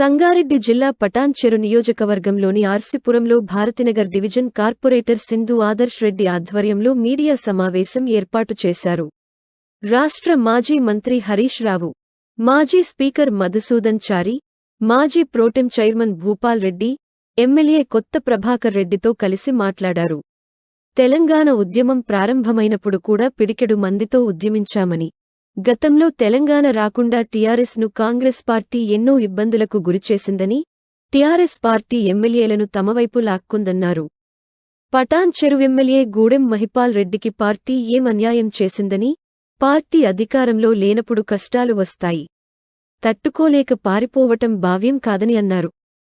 సంగారెడ్డి జిల్లా పటాన్చెరు నియోజకవర్గంలోని ఆర్సిపురంలో భారతినగర్ డివిజన్ కార్పొరేటర్ సింధు ఆదర్శ్ రెడ్డి ఆధ్వర్యంలో మీడియా సమావేశం ఏర్పాటు చేశారు. రాష్ట్ర మాజీ మంత్రి హరీష్ రావు మాజీ స్పీకర్ మధుసూదన్ చారి మాజీ protem chairman Bhupal Reddy MLA Kotha Prabhakar రెడ్డితో కలిసి మాట్లాడారు. తెలంగాణ ఉద్యమం ప్రారంభమైనప్పుడు కూడా పిడికెడు మందితో ఉద్యమించామని గతంలో తెలంగాణ రాకుండా టీఆర్ఎస్ను కాంగ్రెస్ పార్టీ ఎన్నో ఇబ్బందులకు గురిచేసిందని టీఆర్ఎస్ పార్టీ ఎమ్మెల్యేలను తమవైపు లాక్కుందన్నారు. పటాన్ చెరువు ఎమ్మెల్యే గూడెం మహిపాల్ రెడ్డికి పార్టీ ఏం అన్యాయం చేసిందని పార్టీ అధికారంలో లేనప్పుడు కష్టాలు వస్తాయి. తట్టుకోలేక పారిపోవటం భావ్యం కాదని అన్నారు.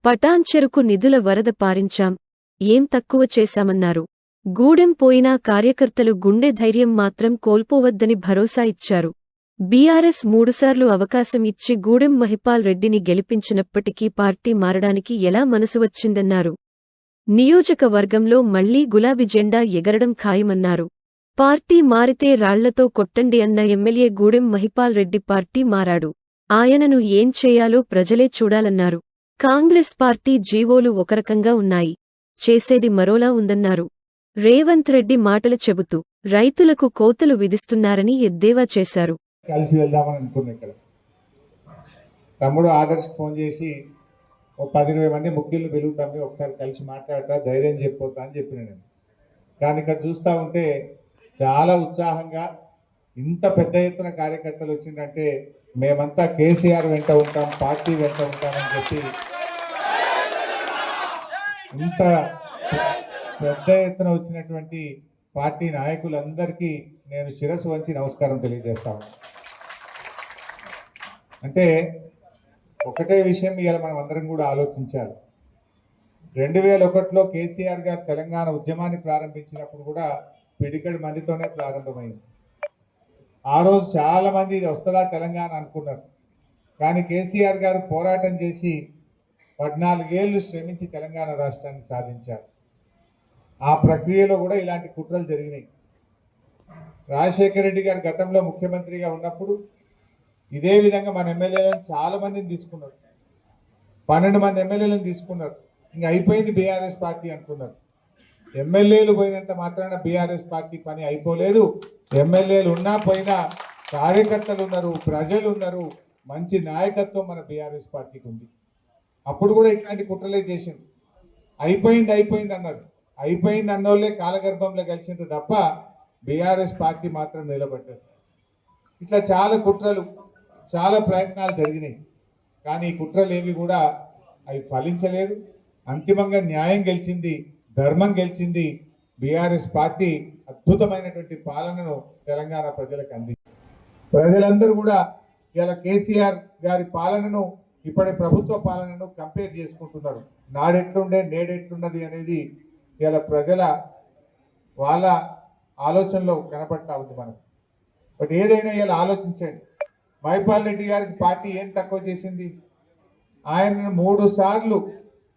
పటాన్ చెరుకు నిధుల వరద పారించాం ఏం తక్కువ చేశామన్నారు. గూడెం పోయినా కార్యకర్తలు గుండె ధైర్యం మాత్రం కోల్పోవద్దని భరోసా ఇచ్చారు. బీఆర్ఎస్ మూడుసార్లు అవకాశం ఇచ్చి గూడెం మహిపాల్ రెడ్డిని గెలిపించినప్పటికీ పార్టీ మారడానికి ఎలా మనసు వచ్చిందన్నారు. నియోజకవర్గంలో మళ్ళీ గులాబీ జెండా ఎగరడం ఖాయమన్నారు. పార్టీ మారితే రాళ్ళతో కొట్టండి అన్న ఎమ్మెల్యే గూడెం మహిపాల్ రెడ్డి పార్టీ మారాడు. ఆయనను ఏం చేయాలో ప్రజలే చూడాలన్నారు. కాంగ్రెస్ పార్టీ జీవోలు ఒకరకంగా ఉన్నాయి. చేసేది మరోలా ఉందన్నారు. రేవంత్ రెడ్డి మాటలు చెబుతూ రైతులకు కోతలు విధిస్తున్నారని ఎద్దేవా చేశారు. కలిసి వెళ్దామని అనుకున్నా ఇక్కడ. తమ్ముడు ఆదర్శ్ ఫోన్ చేసి ఓ పది ఇరవై మంది ముఖ్యులు పిలుగుతామి ఒకసారి కలిసి మాట్లాడతా ధైర్యం చెప్పొద్దా అని చెప్పిన నేను. కానీ ఇక్కడ చూస్తూ ఉంటే చాలా ఉత్సాహంగా ఇంత పెద్ద ఎత్తున కార్యకర్తలు వచ్చిందంటే మేమంతా కేసీఆర్ వెంట ఉంటాం పార్టీ వెంట ఉంటామని చెప్పి ఇంత పెద్ద ఎత్తున వచ్చినటువంటి పార్టీ నాయకులందరికీ నేను శిరస్సు వంచి నమస్కారం తెలియజేస్తాను అంటే ఒకటే విషయం ఇవాళ మనం అందరం కూడా ఆలోచించాలి. రెండు వేల ఒకటిలో కేసీఆర్ గారు తెలంగాణ ఉద్యమాన్ని ప్రారంభించినప్పుడు కూడా పిడికడి మందితోనే ప్రారంభమైంది. ఆ రోజు చాలామంది ఇది వస్తుందా తెలంగాణ అనుకున్నారు. కానీ కేసీఆర్ గారు పోరాటం చేసి పద్నాలుగేళ్ళు శ్రమించి తెలంగాణ రాష్ట్రాన్ని సాధించారు. ఆ ప్రక్రియలో కూడా ఇలాంటి కుట్రలు జరిగినాయి. రాజశేఖర రెడ్డి గారు గతంలో ముఖ్యమంత్రిగా ఉన్నప్పుడు ఇదే విధంగా మన ఎమ్మెల్యేలను చాలా మందిని తీసుకున్నారు. పన్నెండు మంది ఎమ్మెల్యేలను తీసుకున్నారు. ఇంకా అయిపోయింది బీఆర్ఎస్ పార్టీ అనుకున్నారు ఎమ్మెల్యేలు పోయినంత మాత్రాన బీఆర్ఎస్ పార్టీ పని అయిపోలేదు. ఎమ్మెల్యేలు ఉన్నా పోయినా కార్యకర్తలు ఉన్నారు ప్రజలు ఉన్నారు మంచి నాయకత్వం మన బీఆర్ఎస్ పార్టీకి ఉంది. అప్పుడు కూడా ఇట్లాంటి కుట్రలే చేసింది అయిపోయింది అయిపోయింది అన్నారు. అయిపోయింది అన్నోళ్ళే కాలగర్భంలో కలిసిండ్రు తప్ప బీఆర్ఎస్ పార్టీ మాత్రం నిలబడ్డది. ఇట్లా చాలా కుట్రలు చాలా ప్రయత్నాలు జరిగినాయి. కానీ ఈ కుట్రలు ఏవి కూడా అవి ఫలించలేదు. అంతిమంగా న్యాయం గెలిచింది ధర్మం గెలిచింది బీఆర్ఎస్ పార్టీ అద్భుతమైనటువంటి పాలనను తెలంగాణ ప్రజలకు అందించింది. ప్రజలందరూ కూడా ఇలా కేసీఆర్ గారి పాలనను ఇప్పటి ప్రభుత్వ పాలనను కంపేర్ చేసుకుంటున్నారు. నాడెట్లుండే నేడెట్లున్నది అనేది ఇవాళ ప్రజల వాళ్ళ ఆలోచనలో కనపడతా ఉంది మనకు. బట్ ఏదైనా ఇలా ఆలోచించండి. మైపాల్ రెడ్డి గారికి పార్టీ ఏం తక్కువ చేసింది? ఆయనను మూడు సార్లు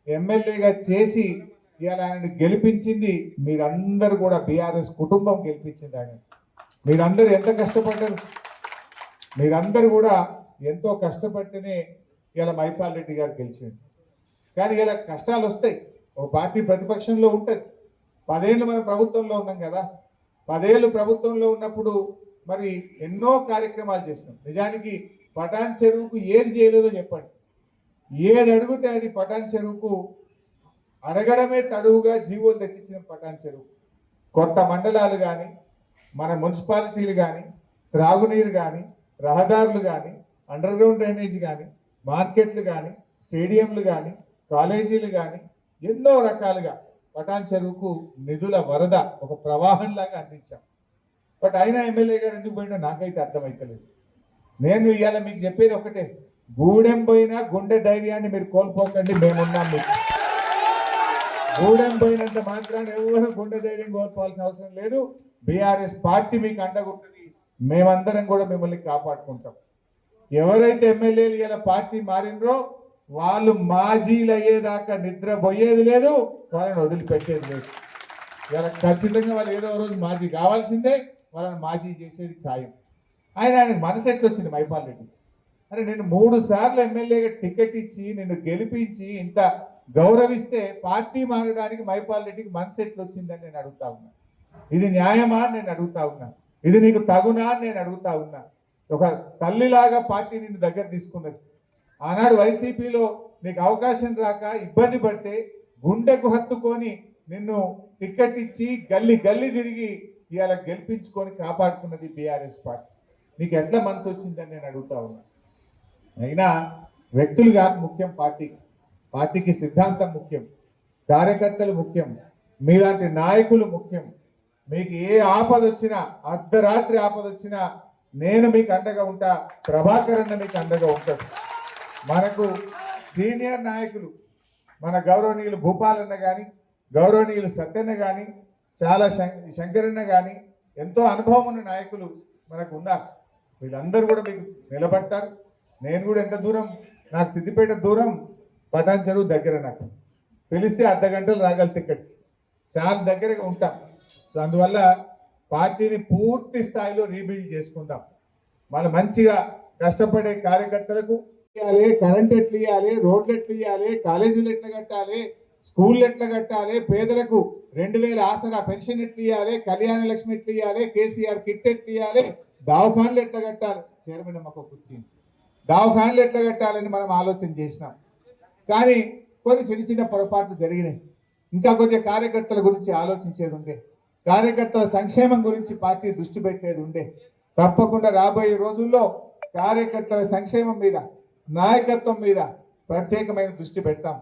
ఎమ్మెల్యేగా చేసి ఇవాళ ఆయనని గెలిపించింది మీరందరూ కూడా బీఆర్ఎస్ కుటుంబం గెలిపించింది ఆయన. మీరందరూ ఎంత కష్టపడ్డారు? మీరందరూ కూడా ఎంతో కష్టపడితేనే ఇలా మైపాల్ రెడ్డి గారు గెలిచింది కానీ ఇలా కష్టాలు వస్తాయి. ఒక పార్టీ ప్రతిపక్షంలో ఉంటుంది. పదేళ్ళు మనం ప్రభుత్వంలో ఉన్నాం కదా. పదేళ్ళు ప్రభుత్వంలో ఉన్నప్పుడు మరి ఎన్నో కార్యక్రమాలు చేసినాం నిజానికి పటాన్ చెరువుకు ఏది చేయలేదో చెప్పండి. ఏది అడిగితే అది పటాన్ చెరువుకు అడగడమే తడువుగా జీవోలు తెచ్చిచ్చిన పటాన్ చెరువు. కొత్త మండలాలు కానీ మన మున్సిపాలిటీలు కానీ త్రాగునీరు కానీ రహదారులు కానీ అండర్ గ్రౌండ్ డ్రైనేజ్ కానీ మార్కెట్లు కానీ స్టేడియంలు కానీ కాలేజీలు కానీ ఎన్నో రకాలుగా పటాన్ చెరువుకు నిధుల వరద ఒక ప్రవాహంలాగా అందించాం. బట్ అయినా ఎమ్మెల్యే గారు ఎందుకు పోయినా నాకైతే అర్థమైతలేదు. నేను ఇవాళ మీకు చెప్పేది ఒకటే గూడెం పోయినా గుండె ధైర్యాన్ని మీరు కోల్పోకండి మేమున్నాం మీకు. గూడెం పోయినంత మాత్రాన్ని ఎవరు గుండె ధైర్యం కోల్పోవాల్సిన అవసరం లేదు. బీఆర్ఎస్ పార్టీ మీకు అండగుంటుంది మేమందరం కూడా మిమ్మల్ని కాపాడుకుంటాం. ఎవరైతే ఎమ్మెల్యేలు ఇలా పార్టీ మారినరో వాళ్ళు మాజీలు అయ్యేదాకా నిద్రపోయేది లేదు వాళ్ళని వదిలిపెట్టేది లేదు. ఇలా ఖచ్చితంగా వాళ్ళు ఏదో రోజు మాజీ కావాల్సిందే వాళ్ళని మాజీ చేసేది ఖాయం. ఆయన ఆయనకు మనసు వచ్చింది మైపాల్ రెడ్డి. అరే నేను మూడు సార్లు ఎమ్మెల్యేగా టికెట్ ఇచ్చి నిన్ను గెలిపించి ఇంత గౌరవిస్తే పార్టీ మారడానికి మైపాల్ రెడ్డికి మనసు ఎట్లా వచ్చిందని నేను అడుగుతా ఉన్నా. ఇది న్యాయమా అని నేను అడుగుతా ఉన్నా. ఇది నీకు తగునా అని నేను అడుగుతా ఉన్నా. ఒక తల్లిలాగా పార్టీ నిన్ను దగ్గర తీసుకున్నది. ఆనాడు వైసీపీలో నీకు అవకాశం రాక ఇబ్బంది పడితే గుండెకు హత్తుకొని నిన్ను టికెట్ ఇచ్చి గల్లి గల్లి తిరిగి ఇవాళ గెలిపించుకొని కాపాడుకున్నది బీఆర్ఎస్ పార్టీ. నీకు ఎట్లా మనసు వచ్చిందని నేను అడుగుతా ఉన్నా. అయినా వ్యక్తులు కాదు ముఖ్యం పార్టీకి పార్టీకి సిద్ధాంతం ముఖ్యం. కార్యకర్తలు ముఖ్యం. మీలాంటి నాయకులు ముఖ్యం. మీకు ఏ ఆపద వచ్చినా అర్ధరాత్రి ఆపద వచ్చినా నేను మీకు అండగా ఉంటా ప్రభాకర్ అన్న మీకు అండగా ఉంటాడు. మనకు సీనియర్ నాయకులు మన గౌరవనీయులు భూపాలన్న కానీ గౌరవనీయులు సత్యన్న కానీ చాలా శం- శంకరన్న కానీ ఎంతో అనుభవం ఉన్న నాయకులు మనకు ఉన్నారు. వీళ్ళందరూ కూడా మీకు నిలబడతారు. నేను కూడా ఎంత దూరం నాకు సిద్దిపేట దూరం పటాన్ చెరువు దగ్గర నాకు. పిలిస్తే అర్ధ గంటలు రాగలితే ఇక్కడికి చాలా దగ్గరగా ఉంటాం. సో అందువల్ల పార్టీని పూర్తి స్థాయిలో రీబిల్డ్ చేసుకుందాం. మళ్ళీ మంచిగా కష్టపడే కార్యకర్తలకు ఇవ్వాలి కరెంట్ ఎట్లా ఇవ్వాలి రోడ్లు ఎట్లా ఇవ్వాలి కాలేజీలు ఎట్లా కట్టాలి స్కూళ్ళు ఎట్లా కట్టాలి పేదలకు రెండు వేల ఆసరా పెన్షన్ ఎట్లా ఇవ్వాలి కళ్యాణ లక్ష్మి ఎట్లా ఇవ్వాలి కేసీఆర్ కిట్ ఎట్లా ఇవ్వాలి దావఖాన్లు ఎట్లా కట్టాలి. చైర్మన్ అమ్మకు కూర్చుంది దావఖాన్లు ఎట్లా కట్టాలని మనం ఆలోచన చేసినాం. కానీ కొన్ని చిన్న చిన్న పొరపాట్లు జరిగినాయి. ఇంకా కొద్దిగా కార్యకర్తల గురించి ఆలోచించేది ఉండే. కార్యకర్తల సంక్షేమం గురించి పార్టీ దృష్టి పెట్టేది ఉండే. తప్పకుండా రాబోయే రోజుల్లో కార్యకర్తల సంక్షేమం మీద నాయకత్వం మీద ప్రత్యేకమైన దృష్టి పెడతాం.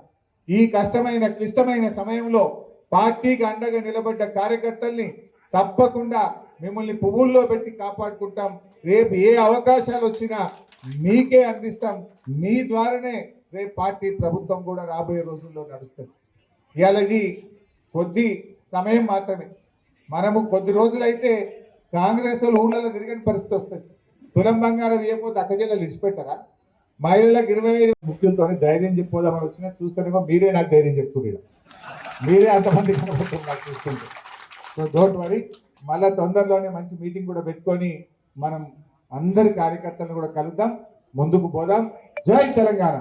ఈ కష్టమైన క్లిష్టమైన సమయంలో పార్టీకి అండగా నిలబడ్డ కార్యకర్తల్ని తప్పకుండా మిమ్మల్ని పువ్వుల్లో పెట్టి కాపాడుకుంటాం. రేపు ఏ అవకాశాలు వచ్చినా మీకే అందిస్తాం. మీ ద్వారానే రేపు పార్టీ ప్రభుత్వం కూడా రాబోయే రోజుల్లో నడుస్తుంది. ఇవాళ ఇది కొద్ది సమయం మాత్రమే. మనము కొద్ది రోజులైతే కాంగ్రెస్ వాళ్ళు ఊళ్ళలో తిరిగిన పరిస్థితి వస్తుంది. తులం బంగారం ఏమో అక్కజల్లు విడిచిపెట్టారా? మహిళలకు ఇరవై ఐదు ముఖ్యులతో ధైర్యం చెప్పోదామని వచ్చినా చూస్తేనేమో మీరే నాకు ధైర్యం చెప్తున్నారు మీరే అంతమంది కనబడుతున్నారు నాకు చూస్తుంటే. సో డోంట్ వరీ మళ్ళా తొందరలోనే మంచి మీటింగ్ కూడా పెట్టుకొని మనం అందరి కార్యకర్తలను కూడా కలుద్దాం ముందుకు పోదాం. జై తెలంగాణ.